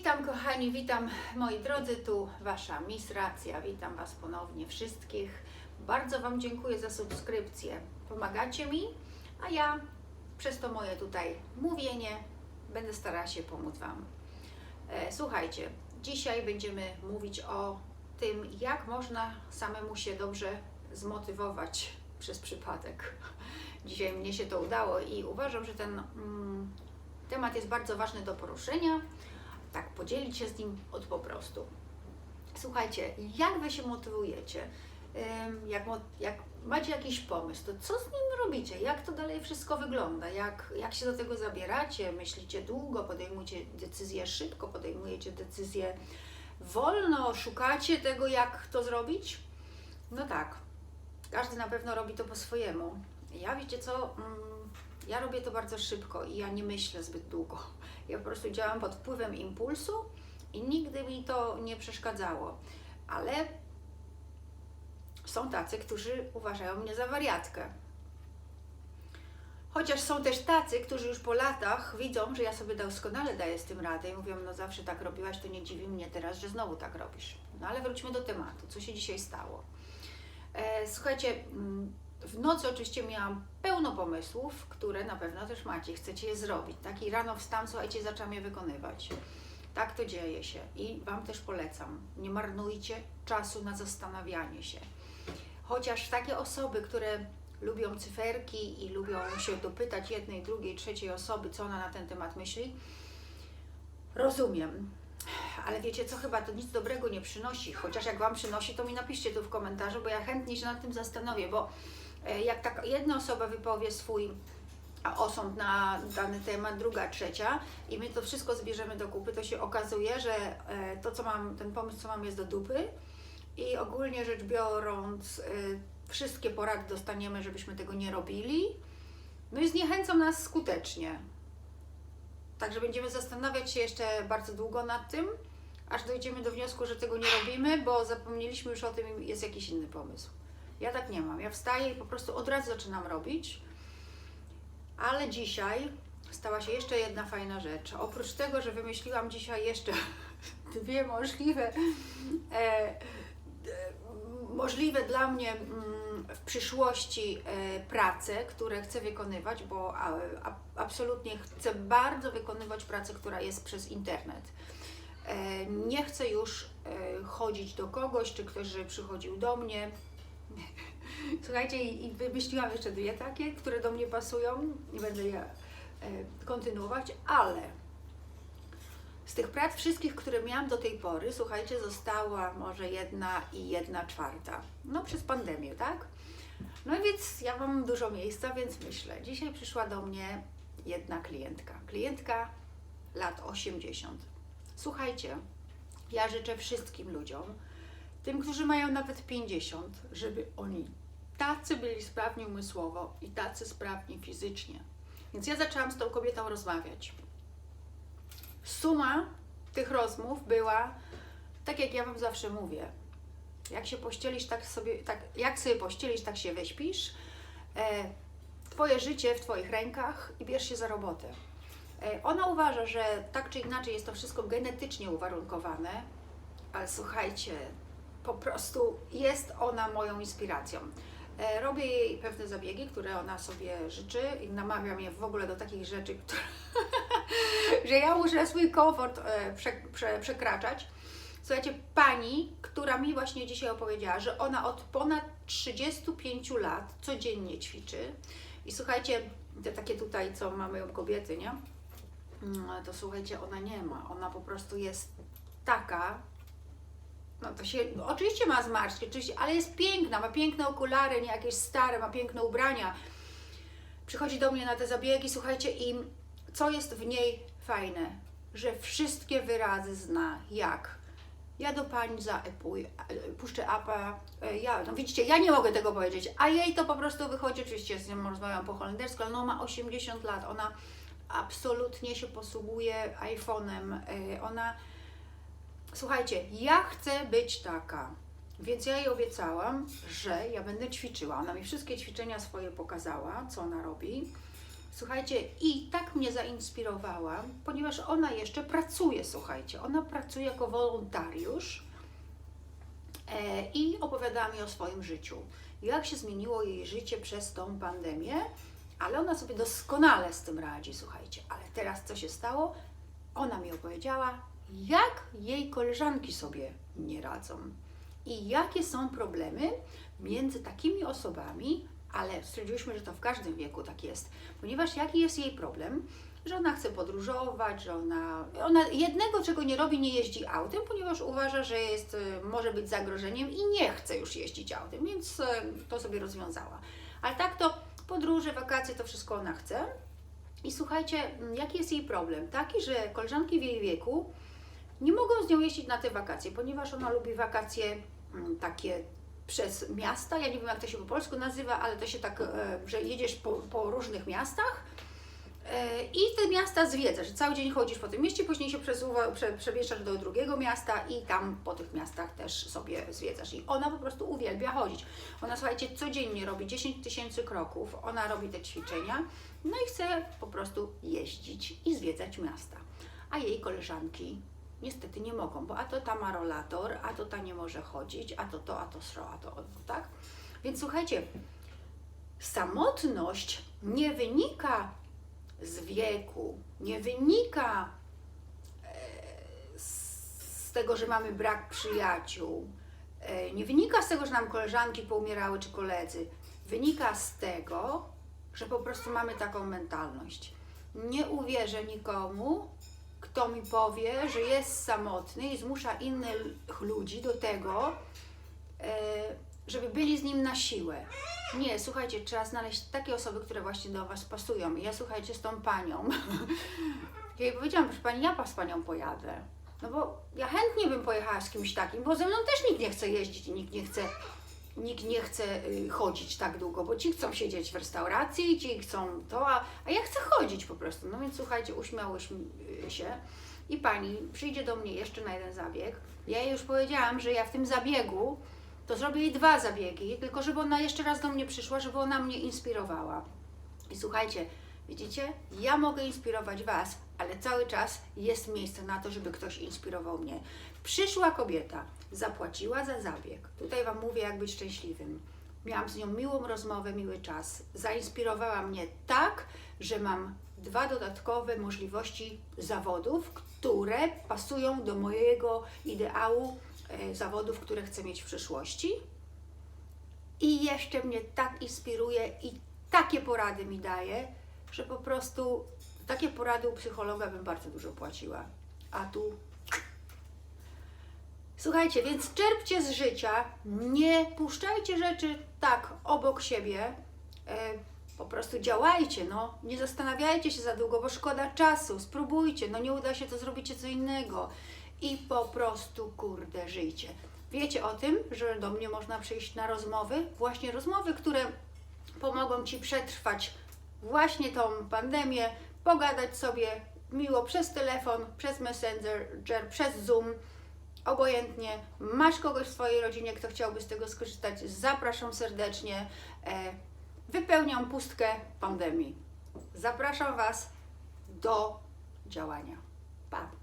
Witam kochani, witam moi drodzy, tu Wasza Miss Racja, witam Was ponownie wszystkich. Bardzo Wam dziękuję za subskrypcję, pomagacie mi, a ja przez to moje tutaj mówienie będę starała się pomóc Wam. E, Słuchajcie, dzisiaj będziemy mówić o tym, jak można samemu się dobrze zmotywować przez przypadek. Dzisiaj mnie się to udało i uważam, że ten mm, temat jest bardzo ważny do poruszenia tak podzielić się z nim od po prostu. Słuchajcie, jak wy się motywujecie? Jak, jak macie jakiś pomysł, to co z nim robicie? Jak to dalej wszystko wygląda? Jak, jak się do tego zabieracie? Myślicie długo, podejmujecie decyzje szybko, podejmujecie decyzje wolno, szukacie tego, jak to zrobić? No tak, każdy na pewno robi to po swojemu. Ja wiecie co? Ja robię to bardzo szybko i ja nie myślę zbyt długo. Ja po prostu działam pod wpływem impulsu i nigdy mi to nie przeszkadzało. Ale są tacy, którzy uważają mnie za wariatkę. Chociaż są też tacy, którzy już po latach widzą, że ja sobie doskonale daję z tym radę i mówią, no zawsze tak robiłaś, to nie dziwi mnie teraz, że znowu tak robisz. No ale wróćmy do tematu, co się dzisiaj stało. E, słuchajcie, mm, w nocy oczywiście miałam pełno pomysłów, które na pewno też macie, chcecie je zrobić. Tak i rano wstałam, słuchajcie, zaczęłam je wykonywać. Tak to dzieje się i Wam też polecam. Nie marnujcie czasu na zastanawianie się. Chociaż takie osoby, które lubią cyferki i lubią się dopytać jednej, drugiej, trzeciej osoby, co ona na ten temat myśli, rozumiem. Ale wiecie co, chyba to nic dobrego nie przynosi. Chociaż jak Wam przynosi, to mi napiszcie tu w komentarzu, bo ja chętnie się nad tym zastanowię, bo jak tak jedna osoba wypowie swój osąd na dany temat, druga, trzecia i my to wszystko zbierzemy do kupy, to się okazuje, że e, to, co mam, ten pomysł, co mam, jest do dupy i ogólnie rzecz biorąc, e, wszystkie porady dostaniemy, żebyśmy tego nie robili. No i zniechęcą nas skutecznie. Także będziemy zastanawiać się jeszcze bardzo długo nad tym, aż dojdziemy do wniosku, że tego nie robimy, bo zapomnieliśmy już o tym i jest jakiś inny pomysł. Ja tak nie mam. Ja wstaję i po prostu od razu zaczynam robić. Ale dzisiaj stała się jeszcze jedna fajna rzecz. Oprócz tego, że wymyśliłam dzisiaj jeszcze dwie możliwe, e, e, możliwe dla mnie mm, w przyszłości e, prace, które chcę wykonywać, bo a, a, absolutnie chcę bardzo wykonywać pracę, która jest przez internet. E, nie chcę już e, chodzić do kogoś, czy ktoś, żeby przychodził do mnie. Słuchajcie, i wymyśliłam jeszcze dwie takie, które do mnie pasują i będę je e, kontynuować, ale z tych prac wszystkich, które miałam do tej pory, słuchajcie, została może jedna i jedna czwarta. No przez pandemię, tak? No i więc ja mam dużo miejsca, więc myślę, dzisiaj przyszła do mnie jedna klientka. Klientka lat 80. Słuchajcie, ja życzę wszystkim ludziom, tym, którzy mają nawet 50, żeby oni tacy byli sprawni umysłowo i tacy sprawni fizycznie. Więc ja zaczęłam z tą kobietą rozmawiać. Suma tych rozmów była, tak jak ja Wam zawsze mówię, jak się pościelisz, tak sobie, tak, jak sobie pościelisz, tak się wyśpisz. E, twoje życie w Twoich rękach i bierz się za robotę. E, ona uważa, że tak czy inaczej jest to wszystko genetycznie uwarunkowane, ale słuchajcie, po prostu jest ona moją inspiracją. E, Robię jej pewne zabiegi, które ona sobie życzy i namawiam je w ogóle do takich rzeczy, które, że ja muszę swój komfort e, prze, prze, przekraczać. Słuchajcie, pani, która mi właśnie dzisiaj opowiedziała, że ona od ponad 35 lat codziennie ćwiczy i słuchajcie, te takie tutaj, co mamy kobiety, nie? Mm, To słuchajcie, ona nie ma. Ona po prostu jest taka, no to się, no oczywiście ma zmarszczki, oczywiście, ale jest piękna, ma piękne okulary, nie jakieś stare, ma piękne ubrania. Przychodzi do mnie na te zabiegi, słuchajcie, i co jest w niej fajne? Że wszystkie wyrazy zna, jak ja do pani zaepuję, puszczę apa, e, ja, no widzicie, ja nie mogę tego powiedzieć, a jej to po prostu wychodzi, oczywiście z nią rozmawiam po holendersku, ale no ma 80 lat, ona absolutnie się posługuje iPhone'em, e, ona Słuchajcie, ja chcę być taka. Więc ja jej obiecałam, że ja będę ćwiczyła. Ona mi wszystkie ćwiczenia swoje pokazała, co ona robi. Słuchajcie, i tak mnie zainspirowała, ponieważ ona jeszcze pracuje, słuchajcie, ona pracuje jako wolontariusz e, i opowiadała mi o swoim życiu. Jak się zmieniło jej życie przez tą pandemię, ale ona sobie doskonale z tym radzi, słuchajcie. Ale teraz co się stało? Ona mi opowiedziała, jak jej koleżanki sobie nie radzą i jakie są problemy między takimi osobami, ale stwierdziłyśmy, że to w każdym wieku tak jest, ponieważ jaki jest jej problem? Że ona chce podróżować, że ona, ona jednego czego nie robi, nie jeździ autem, ponieważ uważa, że jest, y, może być zagrożeniem i nie chce już jeździć autem, więc y, to sobie rozwiązała. Ale tak to podróże, wakacje, to wszystko ona chce. I słuchajcie, mm, jaki jest jej problem? Taki, że koleżanki w jej wieku nie mogą z nią jeździć na te wakacje, ponieważ ona lubi wakacje mm, takie przez miasta. Ja nie wiem, jak to się po polsku nazywa, ale to się tak, e, że jedziesz po, po różnych miastach i te miasta zwiedzasz. Cały dzień chodzisz po tym mieście, później się przesuwa, prze, przemieszczasz do drugiego miasta i tam po tych miastach też sobie zwiedzasz. I ona po prostu uwielbia chodzić. Ona, słuchajcie, codziennie robi 10 tysięcy kroków, ona robi te ćwiczenia, no i chce po prostu jeździć i zwiedzać miasta. A jej koleżanki niestety nie mogą, bo a to ta ma rolator, a to ta nie może chodzić, a to to, a to sro, a to, to tak? Więc słuchajcie, samotność nie wynika z wieku, nie wynika e, z tego, że mamy brak przyjaciół, e, nie wynika z tego, że nam koleżanki poumierały czy koledzy. Wynika z tego, że po prostu mamy taką mentalność. Nie uwierzę nikomu, kto mi powie, że jest samotny i zmusza innych ludzi do tego, e, żeby byli z nim na siłę. Nie, słuchajcie, trzeba znaleźć takie osoby, które właśnie do Was pasują. Ja słuchajcie z tą panią. Ja jej powiedziałam, proszę pani, ja z panią pojadę. No bo ja chętnie bym pojechała z kimś takim, bo ze mną też nikt nie chce jeździć i nikt nie chce, nikt nie chce y, chodzić tak długo, bo ci chcą siedzieć w restauracji, ci chcą to, a, a ja chcę chodzić po prostu. No więc słuchajcie, uśmiałyśmy y, się i pani przyjdzie do mnie jeszcze na jeden zabieg. Ja jej już powiedziałam, że ja w tym zabiegu to zrobię jej dwa zabiegi, tylko żeby ona jeszcze raz do mnie przyszła, żeby ona mnie inspirowała. I słuchajcie, widzicie, ja mogę inspirować Was, ale cały czas jest miejsce na to, żeby ktoś inspirował mnie. Przyszła kobieta, zapłaciła za zabieg. Tutaj Wam mówię, jak być szczęśliwym. Miałam z nią miłą rozmowę, miły czas. Zainspirowała mnie tak, że mam dwa dodatkowe możliwości zawodów, które pasują do mojego ideału zawodów, które chcę mieć w przyszłości. I jeszcze mnie tak inspiruje i takie porady mi daje, że po prostu takie porady u psychologa bym bardzo dużo płaciła. A tu. Słuchajcie, więc czerpcie z życia, nie puszczajcie rzeczy tak obok siebie. E, po prostu działajcie, no. Nie zastanawiajcie się za długo, bo szkoda czasu. Spróbujcie, no nie uda się, to zrobicie co innego. I po prostu, kurde, żyjcie. Wiecie o tym, że do mnie można przyjść na rozmowy? Właśnie rozmowy, które pomogą Ci przetrwać właśnie tą pandemię, pogadać sobie miło przez telefon, przez Messenger, przez Zoom, obojętnie. Masz kogoś w swojej rodzinie, kto chciałby z tego skorzystać, zapraszam serdecznie. E, Wypełniam pustkę pandemii. Zapraszam Was do działania. Pa!